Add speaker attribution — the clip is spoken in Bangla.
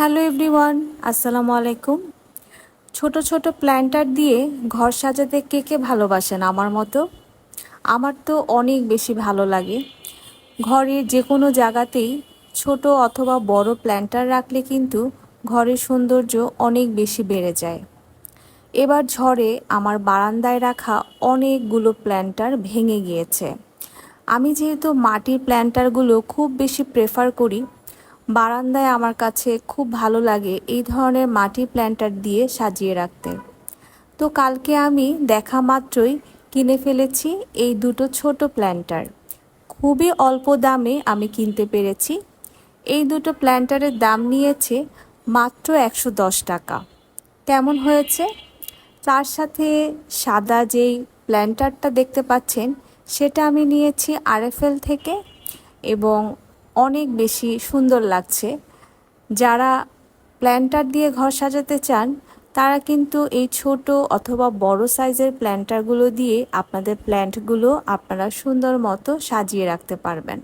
Speaker 1: হ্যালো এভরিওয়ান, আসসালামু আলাইকুম। ছোট ছোট প্ল্যান্টার দিয়ে ঘর সাজাতে কে কে ভালোবাসেন আমার মতো? আমার তো অনেক বেশি ভালো লাগে। ঘরের যে কোনো জায়গাতেই ছোট অথবা বড় প্ল্যান্টার রাখলে কিন্তু ঘরের সৌন্দর্য অনেক বেশি বেড়ে যায়। এবার ঝড়ে আমার বারান্দায় রাখা অনেকগুলো প্ল্যান্টার ভেঙে গিয়েছে। আমি যেহেতু মাটির প্ল্যান্টারগুলো খুব বেশি প্রেফার করি বারান্দায় আমার কাছে খুব ভালো লাগে এই ধরনের মাটি প্ল্যান্টার দিয়ে সাজিয়ে রাখতে। তো কালকে আমি দেখা মাত্রই কিনে ফেলেছি এই দুটো ছোট প্ল্যান্টার। খুবই অল্প দামে আমি কিনতে পেরেছি। এই দুটো প্ল্যান্টারের দাম নিয়েছে মাত্র একশো দশ টাকা। কেমন হয়েছে? তার সাথে সাদা যেই প্ল্যান্টারটা দেখতে পাচ্ছেন, সেটা আমি নিয়েছি আরএফএল থেকে এবং অনেক বেশি সুন্দর লাগছে। যারা প্ল্যান্টার দিয়ে ঘর সাজাতে চান, তারা কিন্তু এই ছোট অথবা বড় সাইজের প্ল্যান্টারগুলো দিয়ে আপনাদের প্ল্যান্টগুলো আপনারা সুন্দর মতো সাজিয়ে রাখতে পারবেন।